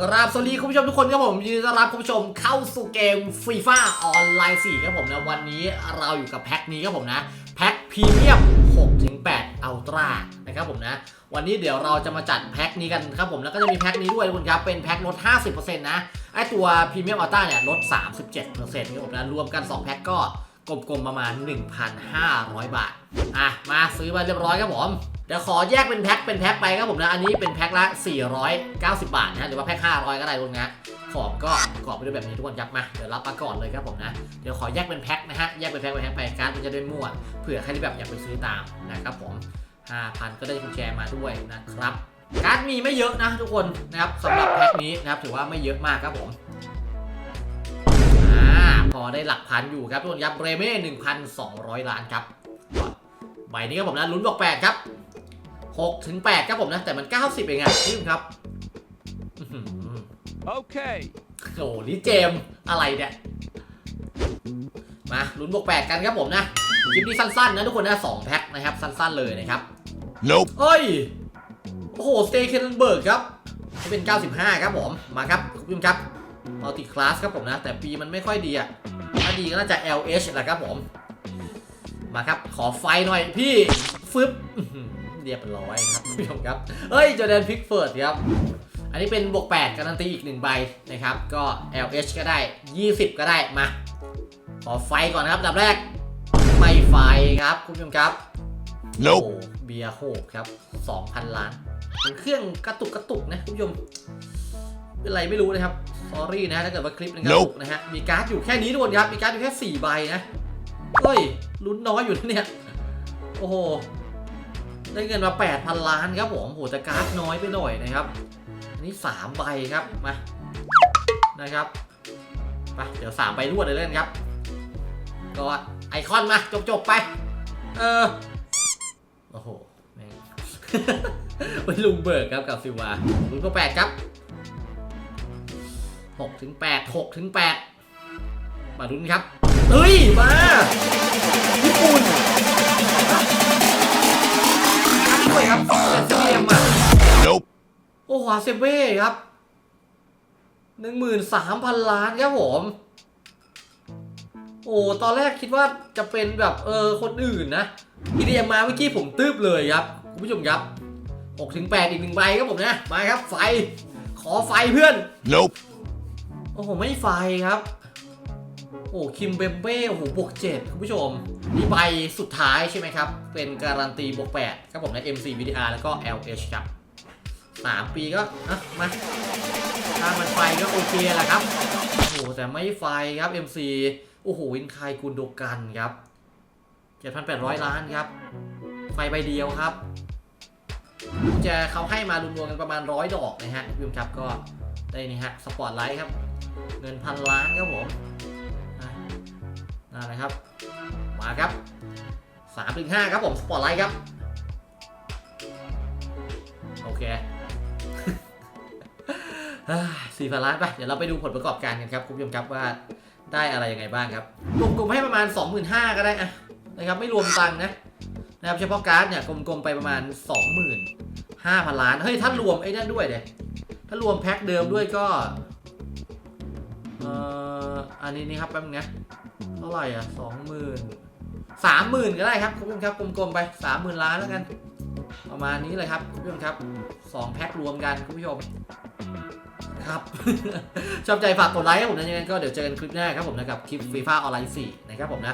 กราบสวัสดีคุณผู้ชมทุกคนครับผมยินดีต้อนรับคุณผู้ชมเข้าสู่เกมฟรีฟ้าออนไลน์4ครับผมนะวันนี้เราอยู่กับแพ็คนี้ครับผมนะแพ็คพรีเมียม6-8อัลตร้านะครับผมนะวันนี้เดี๋ยวเราจะมาจัดแพ็คนี้กันครับผมแล้วก็จะมีแพ็คนี้ด้วยทุกคนครับเป็นแพ็คลด 50%นะไอตัวพรีเมียมอัลตร้าเนี่ยลด 37%ครับผมนะรวมกัน 2 แพ็คก็กลมๆประมาณ 1,500 บาทอะมาซื้อมาเรียบร้อยครับผม เดี๋ยวขอแยกเป็นแพ็คเป็นแพ็คไปครับผมนะ อันนี้เป็นแพ็คละ 490 บาทนะหรือว่าแพ็ค500 ก็ได้ทุกคนนะของก็ประกอบไปด้วยแบบนี้ทุกคนครับมา เดี๋ยวรับมาก่อนเลยครับผมนะ เดี๋ยวขอแยกเป็นแพ็คนะฮะ แยกเป็นแพ็คเป็นแพ็คไปการ์ดมันจะได้มั่ว เผื่อใครที่แบบอยากไปซื้อตามนะครับผม 5,000 ก็ได้กุญแจมาด้วยนะครับ การ์ดมีไม่เยอะนะทุกคนนะครับสำหรับแพ็คนี้นะครับถือว่าไม่เยอะมากครับผมพอได้หลักพันอยู่ครับทุกคนครับเรเม่1,200 ล้านครับใบนี้ครับผมนะลุ้นบอก8ครับ 6ถึง8ครับผมนะ แต่มัน 90 เองอะพี่ครับอื้อหือ Okay. โอ้โหนี่เจมส์อะไรเนี่ย มาลุ้นบวก8กันครับผมนะ คลิปนี้สั้นๆนะทุกคนนะ2แพ็คนะครับ สั้นๆเลยนะครับ Nope. เฮ้ย โอ้โห สเตย์เคนเบิร์กครับนี่เป็น 95 ครับผม มาครับคุณผู้ชมครับมัลติคลาสครับผมนะ แต่ปีมันไม่ค่อยดีอะถ้าดีก็น่าจะ LH แหละครับผม มาครับ ขอไฟหน่อยพี่ฟึบอื้อหือ เรียบร้อยครับคุณผู้ชมครับ เฮ้ยจอแดนพิกเฟิร์ดครับ อันนี้เป็นบวก 8 การันตีอีก 1 ใบนะครับ ก็ LH ก็ได้ 20 ก็ได้มา ขอไฟก่อนนะครับอันดับแรก ไม่ไฟครับคุณผู้ชมครับโอ้ Nope. เบียร์โหกครับ 2,000 ล้านเป็นเครื่องกระตุกกระตุกนะคุณผู้ชมเป็นไรไม่รู้นะครับ s อรี่นะถ้าเกิดว่าคลิปนึงกระตุกนะฮะ มีการ์ดอยู่แค่นี้ทุกคนครับ มีการ์ดอยู่แค่ 4 ใบนะ เฮ้ยลุ้นน้อยอยู่นะเนี่ย โอ้โห ได้เงินมา 8,000 ล้านครับผมโหแต่การ์ดน้อยไปหน่อยนะครับอันนี้3ใบครับมานะครับไปเดี๋ยว3ใบรวดเลยเล่นครับ ก็ไอคอนมาจบๆไป เออโอ้โหแม่งเป็นลุงเบิร์กครับกับซิลวาลุงก็แปดครับหกถึงแปดหกถึงแปดมาลุ้นครับเฮ้ย มา ญี่ปุ่น ด้วยครับเป็นเซเบียมอะ Nope. โอ้โหเซเว่ครับหนึ่งหมื่นสามพันล้านครับผม โอ้ตอนแรกคิดว่าจะเป็นแบบเออคนอื่นนะทีเดียมาเมื่อกี้ผมตืบเลยครับคุณผู้ชมครับ6ถึง8อีกหนึ่งใบครับผมนะมาครับไฟ ขอไฟเพื่อน Nope. โอ้โหไม่ไฟครับ โอ้คิมเบมเบ้โอ้โหบวกเจ็ดคุณผู้ชม นี่ใบสุดท้ายใช่ไหมครับ เป็นการันตีบวกแปดครับผมน MC VDR แล้วก็ LH ครับสามปีก็อะมาถ้ามันไฟก็โอเคแหละครับ โอ้โห แต่ไม่ไฟครับ MC โอ้โห วินคายกุนโดกันครับ 7,800 ล้านครับ ไฟใบเดียวครับจะเขาให้มารวมๆกันประมาณร้อยดอกนะฮะคุณผู้ชมครับก็ได้นี่ฮะ สปอร์ตไลท์ครับ เงินพันล้านครับผม นะครับ มาครับสามถึงห้าครับผมสปอตไลท์ครับ โอเคสี่พันล้านไปเดี๋ยวเราไปดูผลประกอบการกันครับ คุณผู้ชมครับว่าได้อะไรยังไงบ้างครับกลมๆให้ประมาณ 25,000ก็ได้อะนะครับไม่รวมตังค์นะนะครับเฉพาะการ์ดเนี่ยกลมๆไปประมาณ 25,000 ล้าน เฮ้ย ถ้ารวมไอ้นั่นด้วยเดี๋ยถ้ารวมแพ็คเดิมด้วยก็เอ่อ อันนี้นี่ครับแป๊บนึงนะเท่าไหร่อะสองหมื่นสามหมื่นก็ได้ครับคุณผู้ชมครับกลมๆไปสามหมื่นล้านแล้วกัน ประมาณนี้เลยครับคุณผู้ชมครับสองแพ็ครวมกันคุณผู้ชมครับ ชอบใจฝากกดไลค์ให้ผมนะยังไงก็เดี๋ยวเจอกันคลิปหน้าครับผมนะกับคลิปฟีฟ่าออนไลน์4นะครับผมนะ